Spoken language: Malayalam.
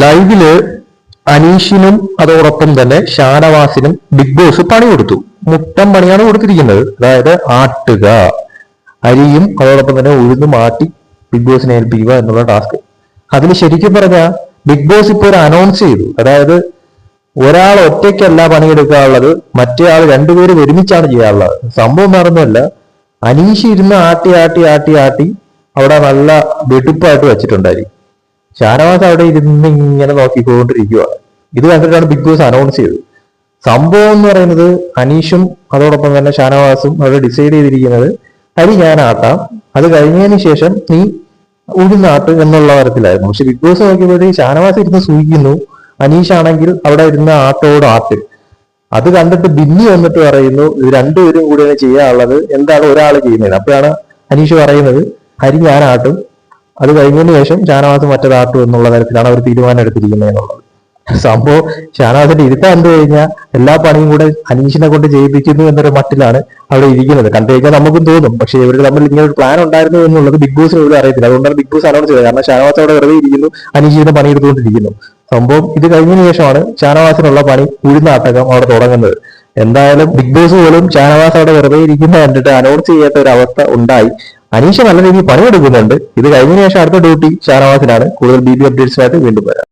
ലൈവിൽ അനീഷിനും അതോടൊപ്പം തന്നെ ഷാനവാസിനും ബിഗ് ബോസ് പണി കൊടുത്തു. മുട്ടം പണിയാണ് കൊടുത്തിരിക്കുന്നത്. അതായത് ആട്ടുക. അരിയും അതോടൊപ്പം തന്നെ ഉഴുന്ന് മാറ്റി ബിഗ് ബോസിനെ ഏൽപ്പിക്കുക എന്നുള്ള ടാസ്ക്. അതിന് ശരിക്കും പറഞ്ഞാൽ ബിഗ് ബോസ് ഇപ്പോൾ ഒരു അനൗൺസ് ചെയ്തു. അതായത് ഒരാൾ ഒറ്റയ്ക്കല്ല പണിയെടുക്കാനുള്ളത് മറ്റേ ആൾ രണ്ടുപേരും ഒരുമിച്ചാണ് ചെയ്യാറുള്ളത്. സംഭവം നടന്നല്ല അനീഷ് ഇരുന്ന് ആട്ടി ആട്ടി ആട്ടി ആട്ടി അവിടെ നല്ല വെടുപ്പായിട്ട് വെച്ചിട്ടുണ്ടായിരിക്കും. ഷാനവാസ് അവിടെ ഇരുന്ന് ഇങ്ങനെ നോക്കിക്കൊണ്ടിരിക്കുകയാണ് ഇത് കണ്ടിട്ടാണ് ബിഗ് ബോസ് അനൗൺസ് ചെയ്തത്. സംഭവം എന്ന് പറയുന്നത് അനീഷും അതോടൊപ്പം തന്നെ ഷാനവാസും അവിടെ ഡിസൈഡ് ചെയ്തിരിക്കുന്നത് അരി ഞാൻ അത് കഴിഞ്ഞതിന് ശേഷം നീ ഉഴുന്നാട്ട് എന്നുള്ള തരത്തിലായിരുന്നു. പക്ഷെ ബിഗ് ബോസ് നോക്കിയപ്പോഴത്തേക്ക് ഷാനവാസ് ഇരുന്ന് സൂചിക്കുന്നു അനീഷ് ആണെങ്കിൽ അവിടെ ഇരുന്ന ആട്ടോട് ആട്ട്. അത് കണ്ടിട്ട് ബിന്നി വന്നിട്ട് പറയുന്നു ഇത് രണ്ടുപേരും കൂടിയാണ് ചെയ്യാനുള്ളത് എന്താണ് ഒരാൾ ചെയ്യുന്നത്? അപ്പോഴാണ് അനീഷ് പറയുന്നത് ഹരി ഞാൻ ആട്ടും. അത് കഴിഞ്ഞതിന് ശേഷം ഷാനവാസ് മറ്റേതാട്ടും എന്നുള്ള തരത്തിലാണ് അവർ തീരുമാനം എടുത്തിരിക്കുന്നത് എന്നുള്ളത്. സംഭവം ഷാനവാസിന്റെ ഇരുത്തം കണ്ടു കഴിഞ്ഞാൽ എല്ലാ പണിയും കൂടെ അനീഷിനെ കൊണ്ട് ചെയ്യിപ്പിക്കുന്നു എന്നൊരു മട്ടിലാണ് അവിടെ ഇരിക്കുന്നത്. കണ്ടു കഴിഞ്ഞാൽ നമുക്കും തോന്നും. പക്ഷെ ഇവർ തമ്മിൽ ഇങ്ങനെ ഒരു പ്ലാൻ ഉണ്ടായിരുന്നു എന്നുള്ളത് ബിഗ് ബോസിന് പോലും അറിയത്തില്ല. അതുകൊണ്ടാണ് ബിഗ് ബോസ് അനൗൺസ് ചെയ്തത്. കാരണം ഷാനവാസ് അവിടെ വെറുതെ ഇരിക്കുന്നു അനീഷിന്റെ പണിയെടുത്തുകൊണ്ടിരിക്കുന്നു. സംഭവം ഇത് കഴിഞ്ഞതിന് ശേഷമാണ് ഷാനവാസിനുള്ള പണി ഉഴുന്നാട്ടകം അവിടെ തുടങ്ങുന്നത്. എന്തായാലും ബിഗ് ബോസ് പോലും ഷാനവാസ് അവിടെ വെറുതെ ഇരിക്കുന്ന കണ്ടിട്ട് അനൗൺസ് ചെയ്യാത്ത ഒരു അവസ്ഥ ഉണ്ടായി. അനീഷ നല്ല രീതിയിൽ പണിയെടുക്കുന്നുണ്ട്. ഇത് കഴിഞ്ഞ ശേഷം അടുത്ത ഡ്യൂട്ടി ഷാനവാസിനാണ്. കൂടുതൽ ബി ബി അപ്ഡേറ്റ്സിനായിട്ട് വീണ്ടും വരാം.